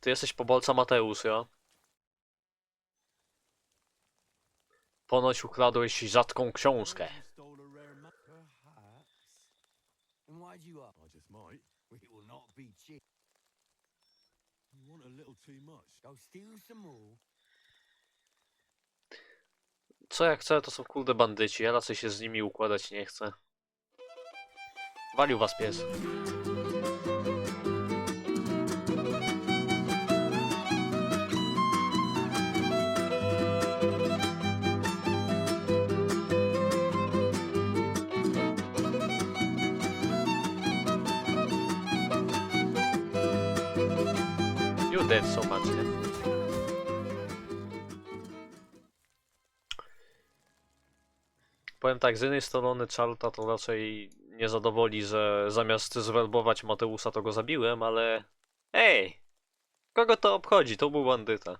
Ty jesteś pobolca Mateusz, ja? Ponoć ukradłeś rzadką książkę. Co jak chcę, to są kurde bandyci. Ja raczej się z nimi układać nie chcę. Walił was pies. You did so much, nie? Powiem tak, z jednej strony Charlota to raczej nie zadowoli, że zamiast zwerbować Mateusza to go zabiłem, ale... Ej! Kogo to obchodzi? To był bandyta.